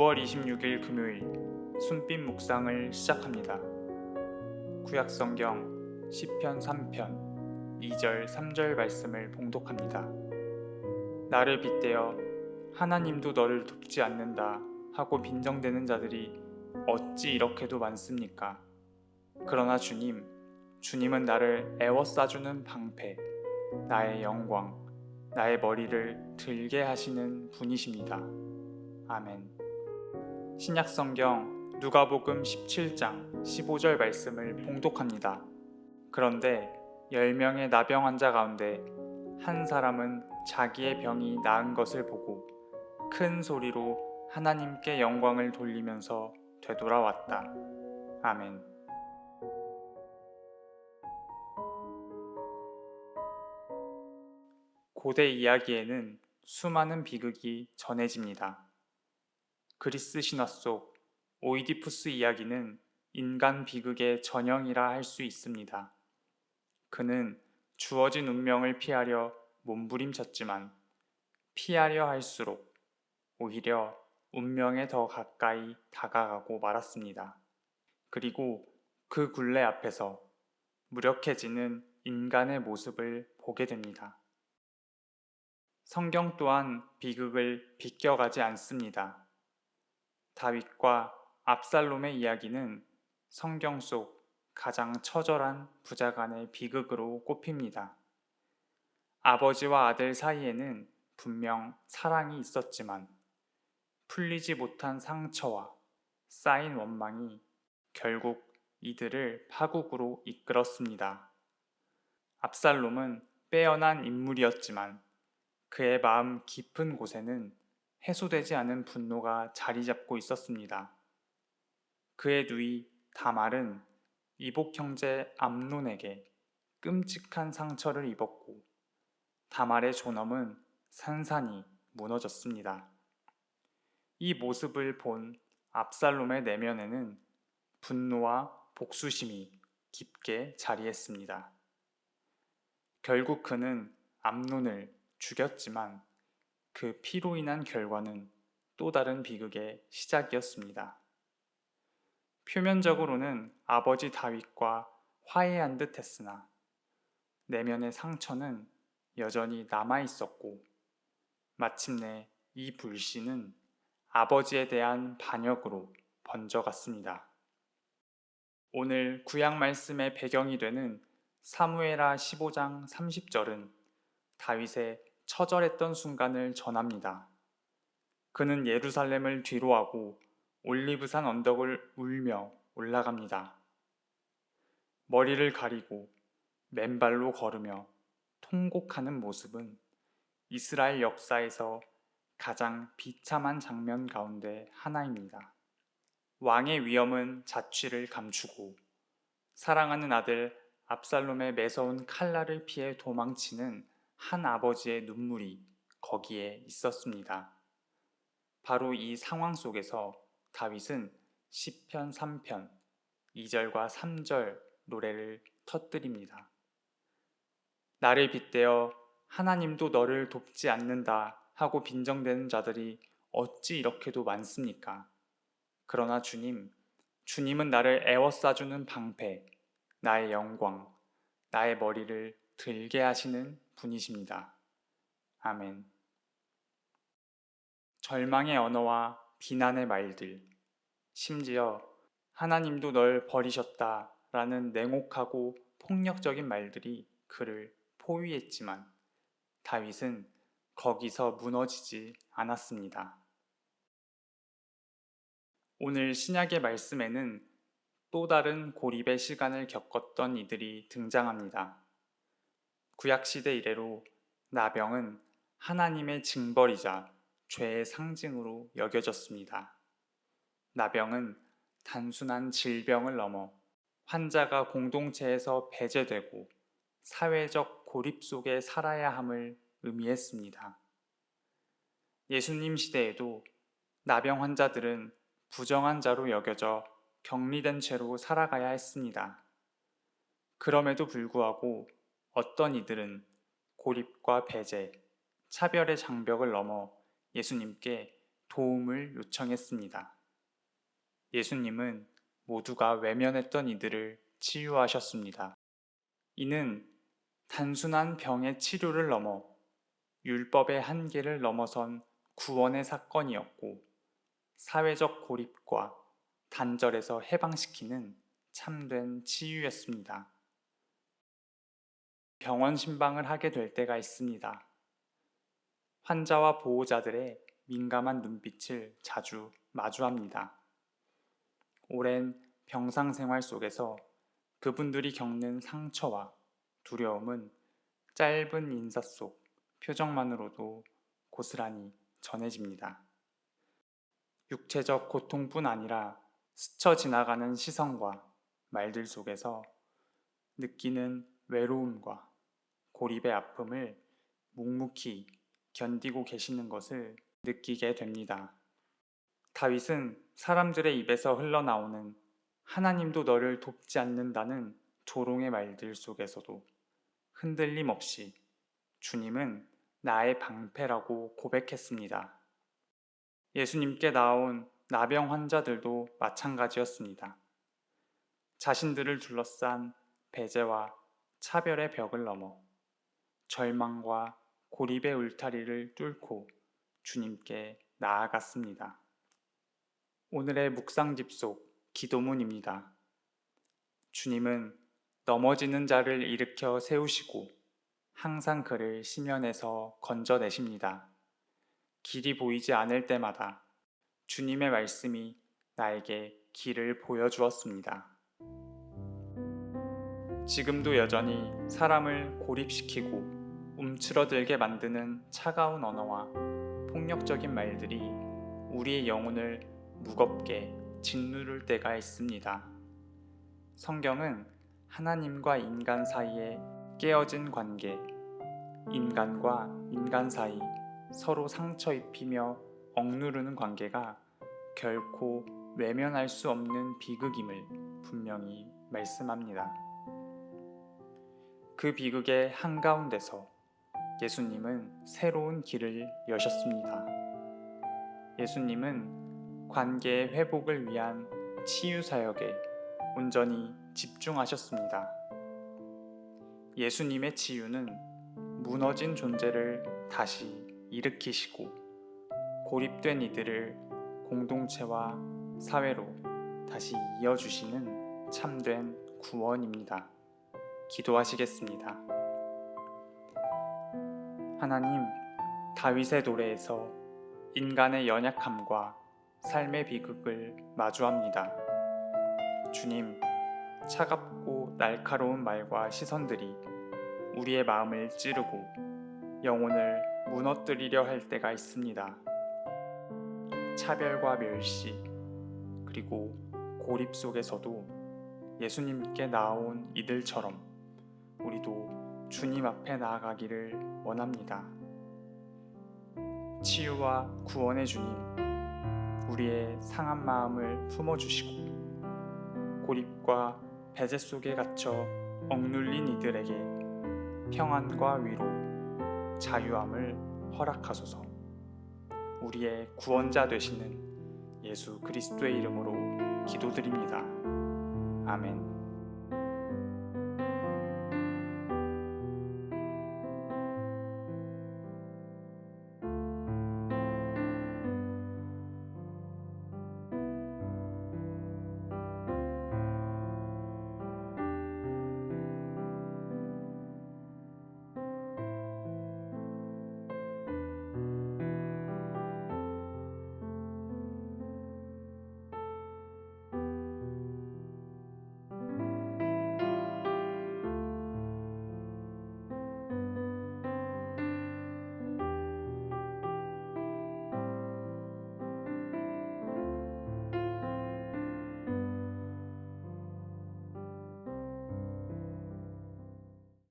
9월 26일 금요일 순빛 묵상을 시작합니다. 구약 성경 시편 3편 2절 3절 말씀을 봉독합니다. 나를 빗대어 하나님도 너를 돕지 않는다 하고 빈정대는 자들이 어찌 이렇게도 많습니까? 그러나 주님, 주님은 나를 애워싸주는 방패, 나의 영광, 나의 머리를 들게 하시는 분이십니다. 아멘. 신약 성경 누가복음 17장 15절 말씀을 봉독합니다. 그런데 10명의 나병 환자 가운데 한 사람은 자기의 병이 나은 것을 보고 큰 소리로 하나님께 영광을 돌리면서 되돌아왔다. 아멘. 고대 이야기에는 수많은 비극이 전해집니다. 그리스 신화 속 오이디푸스 이야기는 인간 비극의 전형이라 할 수 있습니다. 그는 주어진 운명을 피하려 몸부림쳤지만 피하려 할수록 오히려 운명에 더 가까이 다가가고 말았습니다. 그리고 그 굴레 앞에서 무력해지는 인간의 모습을 보게 됩니다. 성경 또한 비극을 비껴가지 않습니다. 다윗과 압살롬의 이야기는 성경 속 가장 처절한 부자 간의 비극으로 꼽힙니다. 아버지와 아들 사이에는 분명 사랑이 있었지만 풀리지 못한 상처와 쌓인 원망이 결국 이들을 파국으로 이끌었습니다. 압살롬은 빼어난 인물이었지만 그의 마음 깊은 곳에는 해소되지 않은 분노가 자리 잡고 있었습니다. 그의 누이 다말은 이복 형제 암론에게 끔찍한 상처를 입었고 다말의 존엄은 산산이 무너졌습니다. 이 모습을 본 압살롬의 내면에는 분노와 복수심이 깊게 자리했습니다. 결국 그는 암론을 죽였지만 그 피로 인한 결과는 또 다른 비극의 시작이었습니다. 표면적으로는 아버지 다윗과 화해한 듯 했으나 내면의 상처는 여전히 남아 있었고 마침내 이 불씨는 아버지에 대한 반역으로 번져갔습니다. 오늘 구약 말씀의 배경이 되는 사무에라 15장 30절은 다윗의 처절했던 순간을 전합니다. 그는 예루살렘을 뒤로하고 올리브산 언덕을 울며 올라갑니다. 머리를 가리고 맨발로 걸으며 통곡하는 모습은 이스라엘 역사에서 가장 비참한 장면 가운데 하나입니다. 왕의 위엄은 자취를 감추고 사랑하는 아들 압살롬의 매서운 칼날을 피해 도망치는 한 아버지의 눈물이 거기에 있었습니다. 바로 이 상황 속에서 다윗은 시편 3편 2절과 3절 노래를 터뜨립니다. 나를 빗대어 하나님도 너를 돕지 않는다 하고 빈정대는 자들이 어찌 이렇게도 많습니까? 그러나 주님, 주님은 나를 애워싸주는 방패, 나의 영광, 나의 머리를 들게 하시는 분이십니다. 아멘. 절망의 언어와 비난의 말들, 심지어 하나님도 널 버리셨다 라는 냉혹하고 폭력적인 말들이 그를 포위했지만 다윗은 거기서 무너지지 않았습니다. 오늘 신약의 말씀에는 또 다른 고립의 시간을 겪었던 이들이 등장합니다. 구약시대 이래로 나병은 하나님의 징벌이자 죄의 상징으로 여겨졌습니다. 나병은 단순한 질병을 넘어 환자가 공동체에서 배제되고 사회적 고립 속에 살아야 함을 의미했습니다. 예수님 시대에도 나병 환자들은 부정한 자로 여겨져 격리된 채로 살아가야 했습니다. 그럼에도 불구하고 어떤 이들은 고립과 배제, 차별의 장벽을 넘어 예수님께 도움을 요청했습니다. 예수님은 모두가 외면했던 이들을 치유하셨습니다. 이는 단순한 병의 치료를 넘어 율법의 한계를 넘어선 구원의 사건이었고 사회적 고립과 단절에서 해방시키는 참된 치유였습니다. 병원 신방을 하게 될 때가 있습니다. 환자와 보호자들의 민감한 눈빛을 자주 마주합니다. 오랜 병상 생활 속에서 그분들이 겪는 상처와 두려움은 짧은 인사 속 표정만으로도 고스란히 전해집니다. 육체적 고통뿐 아니라 스쳐 지나가는 시선과 말들 속에서 느끼는 외로움과 고립의 아픔을 묵묵히 견디고 계시는 것을 느끼게 됩니다. 다윗은 사람들의 입에서 흘러나오는 하나님도 너를 돕지 않는다는 조롱의 말들 속에서도 흔들림 없이 주님은 나의 방패라고 고백했습니다. 예수님께 나온 나병 환자들도 마찬가지였습니다. 자신들을 둘러싼 배제와 차별의 벽을 넘어 절망과 고립의 울타리를 뚫고 주님께 나아갔습니다. 오늘의 묵상 집 속 기도문입니다. 주님은 넘어지는 자를 일으켜 세우시고 항상 그를 심연에서 건져내십니다. 길이 보이지 않을 때마다 주님의 말씀이 나에게 길을 보여주었습니다. 지금도 여전히 사람을 고립시키고 움츠러들게 만드는 차가운 언어와 폭력적인 말들이 우리의 영혼을 무겁게 짓누를 때가 있습니다. 성경은 하나님과 인간 사이에 깨어진 관계, 인간과 인간 사이 서로 상처 입히며 억누르는 관계가 결코 외면할 수 없는 비극임을 분명히 말씀합니다. 그 비극의 한가운데서 예수님은 새로운 길을 여셨습니다. 예수님은 관계의 회복을 위한 치유 사역에 온전히 집중하셨습니다. 예수님의 치유는 무너진 존재를 다시 일으키시고 고립된 이들을 공동체와 사회로 다시 이어주시는 참된 구원입니다. 기도하시겠습니다. 하나님, 다윗의 노래에서 인간의 연약함과 삶의 비극을 마주합니다. 주님, 차갑고 날카로운 말과 시선들이 우리의 마음을 찌르고 영혼을 무너뜨리려 할 때가 있습니다. 차별과 멸시, 그리고 고립 속에서도 예수님께 나온 이들처럼 우리도 주님 앞에 나아가기를 원합니다. 치유와 구원의 주님, 우리의 상한 마음을 품어주시고 고립과 배제 속에 갇혀 억눌린 이들에게 평안과 위로, 자유함을 허락하소서. 우리의 구원자 되시는 예수 그리스도의 이름으로 기도드립니다. 아멘.